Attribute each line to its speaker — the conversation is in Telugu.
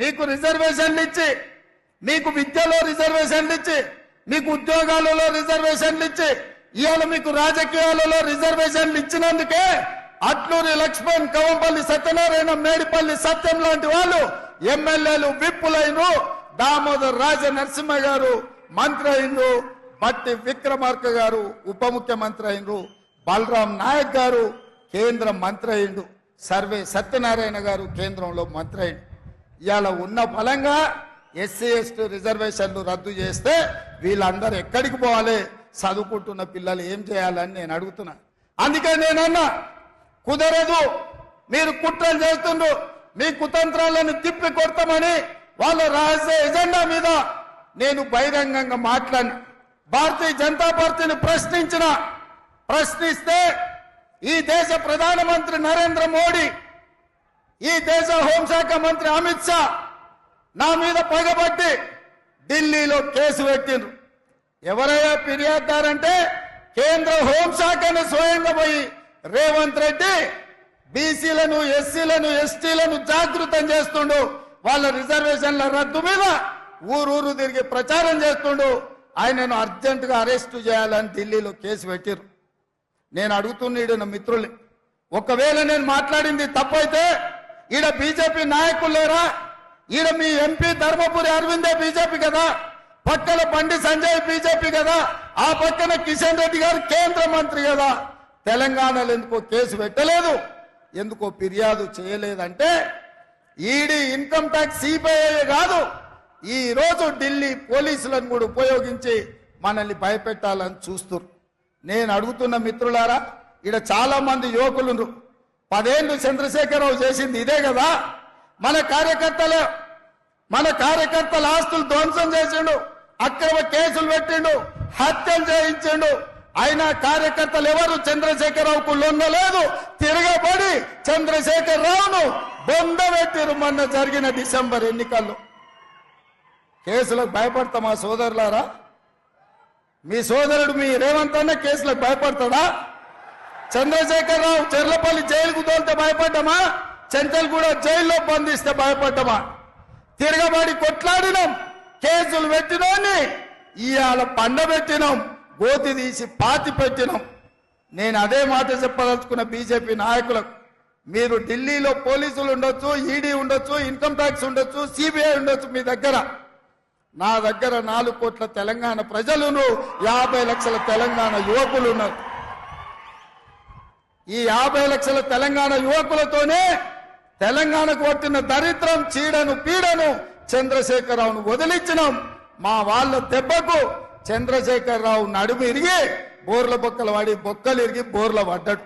Speaker 1: మీకు రిజర్వేషన్లు ఇచ్చి మీకు విద్యలో రిజర్వేషన్లు ఇచ్చి మీకు ఉద్యోగాలలో రిజర్వేషన్లు ఇచ్చి ఇవాళ మీకు రాజకీయాలలో రిజర్వేషన్లు ఇచ్చినందుకే అట్లూరి లక్ష్మణ్ కవంపల్లి సత్యనారాయణ మేడిపల్లి సత్యం లాంటి వాళ్ళు ఎమ్మెల్యేలు విప్పులైనరు. దామోదర్ రాజ నరసింహ గారు మంత్రి అయినరు. బట్టి విక్రమార్క గారు ఉప ముఖ్యమంత్రి అయినరు. బలరాం నాయక్ గారు కేంద్ర మంత్రి అయిండు సర్వే సత్యనారాయణ గారు కేంద్రంలో మంత్రి అయిండు ఇవాళ ఉన్న ఫలంగా ఎస్సీ ఎస్టీ రిజర్వేషన్లు రద్దు చేస్తే వీళ్ళందరూ ఎక్కడికి పోవాలి? చదువుకుంటున్న పిల్లలు ఏం చేయాలని నేను అడుగుతున్నా. అందుకే నేనన్నా కుదరదు మీరు కుట్రలు చేస్తుండ్రు మీ కుతంత్రాలను తిప్పి కొడతామని వాళ్ళ రహస్య ఎజెండా మీద నేను బహిరంగంగా మాట్లాడిన. భారతీయ జనతా పార్టీని ప్రశ్నించిన ప్రశ్నిస్తే ఈ దేశ ప్రధానమంత్రి నరేంద్ర మోడీ ఈ దేశ హోంశాఖ మంత్రి అమిత్ షా నా మీద పగబట్టి ఢిల్లీలో కేసు పెట్టిండ్రు. ఎవరైనా ఫిర్యాదారంటే కేంద్ర హోంశాఖను స్వయంగా పోయి రేవంత్ రెడ్డి బీసీలను ఎస్సీలను ఎస్టీలను జాగృతం చేస్తుండు. వాళ్ళ రిజర్వేషన్ల రద్దు మీద ఊరూరు తిరిగి ప్రచారం చేస్తుండు. ఆయనను అర్జెంటుగా అరెస్టు చేయాలని ఢిల్లీలో కేసు పెట్టిరు నేను అడుగుతున్నాడు నా మిత్రుల్ని ఒకవేళ నేను మాట్లాడింది తప్పైతే ఈడ బీజేపీ నాయకులు లేరా? ఈడ మీ ఎంపీ ధర్మపురి అరవిందే బీజేపీ కదా? పక్కన బండి సంజయ్ బీజేపీ కదా? ఆ పక్కన కిషన్ రెడ్డి గారు కేంద్ర మంత్రి కదా? తెలంగాణలో ఎందుకో కేసు పెట్టలేదు? ఎందుకో ఫిర్యాదు చేయలేదంటే ఈడీ ఇన్కమ్ ట్యాక్స్ సిబిఐ కాదు. ఈ రోజు ఢిల్లీ పోలీసులను కూడా ఉపయోగించి మనల్ని భయపెట్టాలని చూస్తున్నారు నేను అడుగుతున్న మిత్రులారా ఇక్కడ చాలా మంది యువకులు పదేళ్ళు చంద్రశేఖరరావు చేసింది ఇదే కదా? మన కార్యకర్తలు మన కార్యకర్తల ఆస్తులు ధ్వంసం చేసిండు అక్రమ కేసులు పెట్టిండు హత్యలు చేయించిండు. అయినా కార్యకర్తలు ఎవరు? చంద్రశేఖరరావుకు లొంగలేదు. తిరగబడి చంద్రశేఖరరావును బొందబెట్టిరు మొన్న జరిగిన డిసెంబర్ ఎన్నికల్లో. కేసులకు భయపడతామా సోదరులారా? మీ సోదరుడు మీ రేవంత్ అన్న కేసులకు భయపడతాడా? చంద్రశేఖరరావు చెర్లపల్లి జైలుకు తోలితే భయపడ్డామా? చెంచల్గూడ జైల్లో బంధిస్తే భయపడ్డామా? తిరగబడి కొట్లాడినాం. కేసులు పెట్టినోని ఇవాళ పండబెట్టినాం గోతి తీసి పాతి పెట్టినాం. నేను అదే మాట చెప్పదలుచుకున్న బీజేపీ నాయకులకు మీరు ఢిల్లీలో పోలీసులు ఉండొచ్చు ఈడీ ఉండొచ్చు ఇన్కమ్ ట్యాక్స్ ఉండొచ్చు సిబిఐ ఉండొచ్చు మీ దగ్గర. నా దగ్గర నాలుగు కోట్ల తెలంగాణ ప్రజలును యాభై లక్షల తెలంగాణ యువకులు ఉన్నారు ఈ యాభై లక్షల తెలంగాణ యువకులతోనే తెలంగాణకు పట్టిన దరిద్రం చీడను పీడను చంద్రశేఖరరావును వదిలించినాం. మా వాళ్ళ దెబ్బకు చంద్రశేఖరరావు నడుము ఇరిగి బోర్ల బొక్కలు వాడి బొక్కలు ఇరిగి బోర్ల పడ్డాడు.